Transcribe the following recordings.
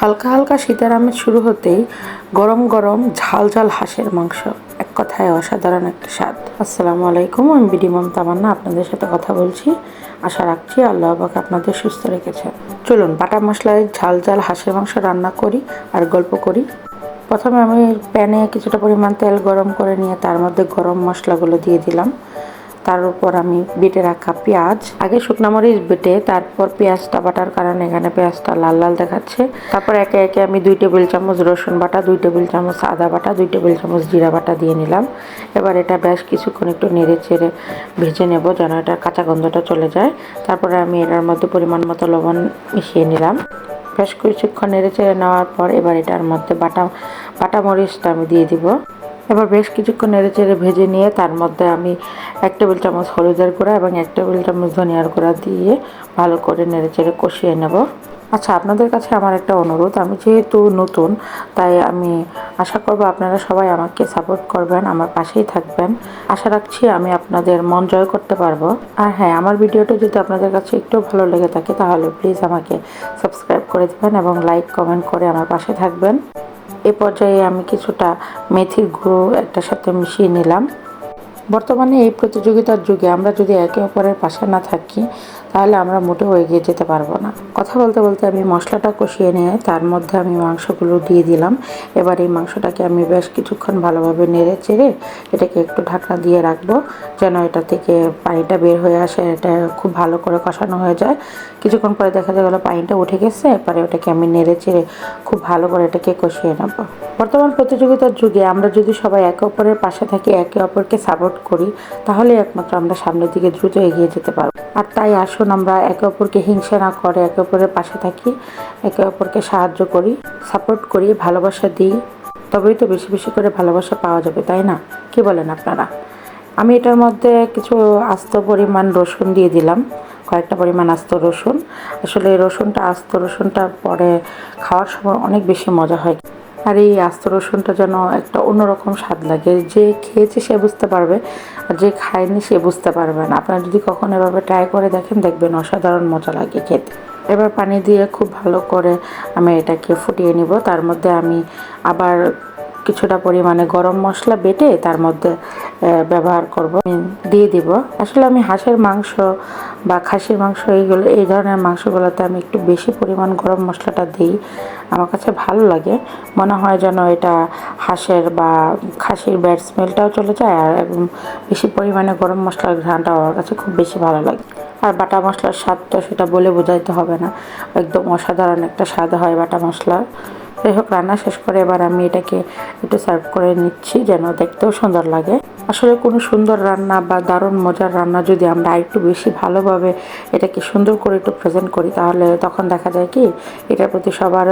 হালকা হালকা শীতের আমেজ শুরু হতেই গরম গরম ঝাল ঝাল হাঁসের মাংস। এক কথায় অসাধারণ একটা স্বাদ। আসসালামু আলাইকুম, আমি বিডি মম তামান্না আপনাদের সাথে কথা বলছি। আশা রাখছি আল্লাহ পাক আপনাদের সুস্থ রেখেছে চলুন, বাটা মশলায় ঝাল ঝাল হাঁসের মাংস রান্না করি আর গল্প করি। প্রথমে আমি প্যানে কিছুটা পরিমাণ তেল গরম করে নিয়ে তার মধ্যে গরম মশলাগুলো দিয়ে দিলাম। তার উপর আমি বেটে রাখা পেঁয়াজ। আগে শুকনো মরিচ বেটে, তারপর পেঁয়াজটা বাটার কারণে এখানে পেঁয়াজটা লাল লাল দেখাচ্ছে। তারপর একে একে আমি দুই টেবিল চামচ রসুন বাটা, দুই টেবিল চামচ আদা বাটা, দুই টেবিল চামচ জিরা বাটা দিয়ে নিলাম। এবার এটা বেশ কিছুক্ষণ একটু নেড়ে চেড়ে ভেজে নেব যেন এটা কাঁচা গন্ধটা চলে যায়। তারপরে আমি এটার মধ্যে পরিমাণ মতো লবণ মিশিয়ে নিলাম। বেশ কিছুক্ষণ নেড়ে চেড়ে নেওয়ার পর এবার এটার মধ্যে বাটা বাটা মরিচটা আমি দিয়ে দিব। এবার বেশ কিছুক্ষণ নেড়ে চেড়ে ভেজে নিয়ে তার মধ্যে আমি এক টেবিল চামচ হলুদের গুঁড়া এবং এক টেবিল চামচ ধনিয়ার গুঁড়া দিয়ে ভালো করে নেড়ে চেড়ে কষিয়ে নেব। আচ্ছা আপনাদের কাছে আমার একটা অনুরোধ। আমি যেহেতু নতুন, তাই আমি আশা করব আপনারা সবাই আমাকে সাপোর্ট করবেন, আমার পাশেই থাকবেন। আশা রাখছি আমি আপনাদের মন জয় করতে পারব। আর হ্যাঁ আমার ভিডিওটা যদি আপনাদের কাছে একটু ভালো লেগে থাকে, তাহলে প্লিজ আমাকে সাবস্ক্রাইব করে দেবেন এবং লাইক কমেন্ট করে আমার পাশে থাকবেন। এ পর্যায়ে আমি কিছুটা মেথির গুঁড়ো একটা সাথে মিশিয়ে নিলাম। বর্তমানে এই প্রতিযোগিতার যুগে আমরা যদি একে অপরের পাশে না থাকি তাহলে আমরা মোটেও এগিয়ে যেতে পারব না। কথা বলতে বলতে আমি মশলাটা কষিয়ে নিয়ে তার মধ্যে আমি মাংসগুলো দিয়ে দিলাম। এবার এই মাংসটাকে আমি বেশ কিছুক্ষণ ভালোভাবে নেড়ে চেড়ে এটাকে একটু ঢাকনা দিয়ে রাখব, যেন এটা থেকে পানিটা বের হয়ে আসে, এটা খুব ভালো করে কষানো হয়ে যায়। কিছুক্ষণ পরে দেখা গেলো পানিটা উঠে গেছে, এরপরে ওটাকে আমি নেড়ে চেড়ে খুব ভালো করে এটাকে কষিয়ে নেব। বর্তমান প্রতিযোগিতার যুগে আমরা যদি সবাই একে অপরের পাশে থাকি, একে অপরকে সাপোর্ট করি তাহলে একমাত্র আমরা সামনের দিকে দ্রুত এগিয়ে যেতে পারব। আর তাই আসুন আমরা একে অপরকে হিংসা না করে, একে অপরের পাশে থাকি, একে অপরকে সাহায্য করি সাপোর্ট করি, ভালোবাসা দিই। তবেই তো বেশি বেশি করে ভালোবাসা পাওয়া যাবে, তাই না? কি বলেন আপনারা? আমি এটার মধ্যে কিছু আস্ত পরিমাণ রসুন দিয়ে দিলাম, কয়েকটা পরিমাণ আস্ত রসুন। আসলে এই রসুনটা, আস্ত রসুনটা পরে খাওয়ার সময় অনেক বেশি মজা হয়। আর এই আস্ত রসুনটা যেন একটা অন্যরকম স্বাদ লাগে। যে খেয়েছে সে বুঝতে পারবে, আর যে খায়নি সে বুঝতে পারবে না। আপনারা যদি কখনো এভাবে ট্রাই করে দেখেন, দেখবেন অসাধারণ মজা লাগে খেতে। এবার পানি দিয়ে খুব ভালো করে আমি এটাকে ফুটিয়ে নিব। তার মধ্যে আমি আবার কিছুটা পরিমাণে গরম মশলা বেটে তার মধ্যে ব্যবহার করব। দিয়ে দিব। আসলে আমি হাঁসের মাংস বা খাসির মাংস এইগুলো, এই ধরনের মাংসগুলোতে আমি একটু বেশি পরিমাণ গরম মশলাটা দিই। আমার কাছে ভালো লাগে। মনে হয় যেন এটা হাঁসের বা খাসির ব্যাড স্মেলটাও চলে যায় আর বেশি পরিমাণে গরম মশলার ঘ্রাণটা আমার কাছে খুব বেশি ভালো লাগে। আর বাটা মশলার স্বাদ তো সেটা বলে বোঝাইতে হবে না। একদম অসাধারণ একটা স্বাদ হয় বাটা মশলার। যাই হোক, রান্না শেষ করে এবার আমি এটাকে একটু সার্ভ করে নিচ্ছি যেন দেখতেও সুন্দর লাগে। আসলে কোনো সুন্দর রান্না বা দারুণ মজার রান্না যদি আমরা একটু বেশি ভালোভাবে এটাকে সুন্দর করে একটু প্রেজেন্ট করি, তাহলে তখন দেখা যায় কি, এটার প্রতি সবার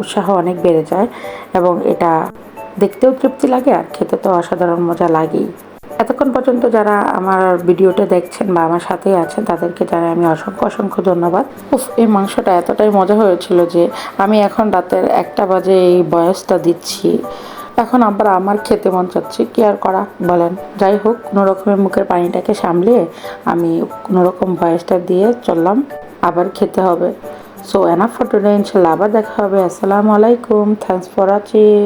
উৎসাহ অনেক বেড়ে যায় এবং এটা দেখতেও তৃপ্তি লাগে আর খেতে তো অসাধারণ মজা লাগেই। এতক্ষণ পর্যন্ত যারা আমার ভিডিওটা দেখছেন বা আমার সাথেই আছেন, তাদেরকে জানাই আমি অসংখ্য অসংখ্য ধন্যবাদ। উফ, এই মাংসটা এতটাই মজা হয়েছিল যে আমি এখন রাতের একটা বাজে এই বয়সটা দিচ্ছি। এখন আবার আমার খেতে মন চাচ্ছে, কি আর করা বলেন। যাই হোক কোনো রকমের মুখের পানিটাকে সামলিয়ে আমি কোনো রকম বয়সটা দিয়ে চললাম, আবার খেতে হবে। সো এনাফ ফটো টুডে ইনশাল্লাহ আবার দেখা হবে। আসসালামু আলাইকুম থ্যাংকস ফর ওয়াচিং